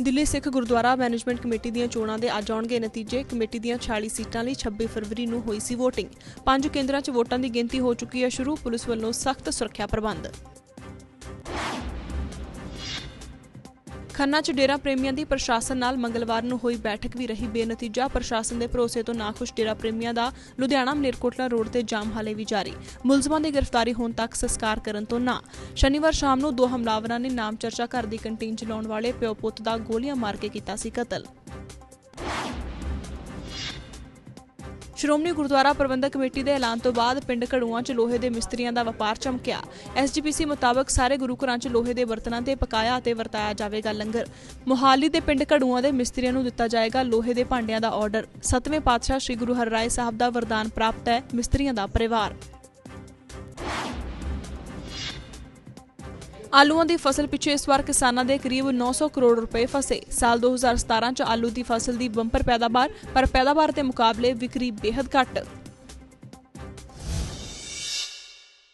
Delhi Sikh Gurdwara management committee ਦੀਆਂ ਚੋਣਾਂ ਦੇ ਅੱਜ ਆਉਣਗੇ ਨਤੀਜੇ। ਕਮੇਟੀ ਦੀਆਂ 46 ਸੀਟਾਂ ਲਈ 26 ਫਰਵਰੀ ਨੂੰ ਹੋਈ ਸੀ VOTING ਪੰਜ ਕੇਂਦਰਾਂ 'ਚ ਵੋਟਾਂ ਦੀ ਗਿਣਤੀ ਹੋ ਚੁੱਕੀ ਹੈ। ਸ਼ੁਰੂ ਪੁਲਿਸ ਵੱਲੋਂ ਸਖਤ ਸੁਰੱਖਿਆ ਪ੍ਰਬੰਧ। ਖੰਨਾ 'ਚ ਡੇਰਾ ਪ੍ਰੇਮੀਆਂ ਦੀ ਪ੍ਰਸ਼ਾਸਨ ਨਾਲ ਮੰਗਲਵਾਰ ਨੂੰ ਹੋਈ ਬੈਠਕ ਵੀ ਰਹੀ। ਬੇਨਤੀਜਾ, ਪ੍ਰਸ਼ਾਸਨ ਦੇ ਭਰੋਸੇ ਤੋਂ ਨਾਖੁਸ਼ ਡੇਰਾ ਪ੍ਰੇਮੀਆਂ ਦਾ ਲੁਧਿਆਣਾ ਮਲੇਰਕੋਟਲਾ ਰੋਡ ਤੇ ਜਾਮ ਹਾਲੇ ਵੀ ਜਾਰੀ। ਮੁਲਜ਼ਮਾਂ ਦੀ ਗ੍ਰਿਫਤਾਰੀ ਹੋਣ ਤੱਕ ਸੰਸਕਾਰ ਕਰਨ ਤੋਂ ਨਾ। ਸ਼ਨੀਵਾਰ ਸ਼ਾਮ ਨੂੰ ਦੋ ਹਮਲਾਵਰਾਂ ਨੇ ਨਾਮ ਚਰਚਾ ਘਰ ਦੀ ਕੰਟੀਨ ਚਲਾਉਣ ਵਾਲੇ ਪਿਓ ਪੁੱਤ ਦਾ ਗੋਲੀਆਂ ਮਾਰ ਕੇ ਕੀਤਾ ਸੀ ਕਤਲ। ਸ਼੍ਰੋਮਣੀ ਗੁਰਦੁਆਰਾ ਪ੍ਰਬੰਧਕ ਕਮੇਟੀ ਦੇ ਐਲਾਨ ਤੋਂ ਬਾਅਦ ਪਿੰਡ ਘੜੂਆਂ 'ਚ ਲੋਹੇ ਦੇ ਮਿਸਤਰੀਆਂ ਦਾ ਵਪਾਰ ਚਮਕਿਆ। ਐਸਜੀਪੀਸੀ ਮੁਤਾਬਕ ਸਾਰੇ ਗੁਰੂ ਘਰਾਂ 'ਚ ਲੋਹੇ ਦੇ ਬਰਤਨਾਂ ਤੇ ਪਕਾਇਆ ਅਤੇ ਵਰਤਾਇਆ ਜਾਵੇਗਾ ਲੰਗਰ। ਮੁਹਾਲੀ ਦੇ ਪਿੰਡ ਘੜੂਆਂ ਦੇ ਮਿਸਤਰੀਆਂ ਨੂੰ ਦਿੱਤਾ ਜਾਏਗਾ ਲੋਹੇ ਦੇ ਭਾਂਡਿਆਂ ਦਾ ਆਰਡਰ। ਸਤਵੇਂ ਪਾਤਸ਼ਾਹ ਸ੍ਰੀ ਗੁਰੂ ਹਰਿਰਾਏ ਸਾਹਿਬ ਦਾ ਵਰਦਾਨ ਪ੍ਰਾਪਤ ਹੈ ਮਿਸਤਰੀਆਂ ਦਾ ਪਰਿਵਾਰ। ਆਲੂਆਂ ਦੀ ਫਸਲ ਪਿੱਛੇ ਇਸ ਵਾਰ ਕਿਸਾਨਾਂ ਦੇ ਕਰੀਬ 900 ਕਰੋੜ ਰੁਪਏ ਫਸੇ। ਸਾਲ 2017 ਚ ਆਲੂ ਦੀ ਫਸਲ ਦੀ ਬੰਪਰ ਪੈਦਾਵਾਰ, ਪਰ ਪੈਦਾਵਾਰ ਦੇ ਮੁਕਾਬਲੇ ਵਿਕਰੀ ਬੇहद ਘੱਟ।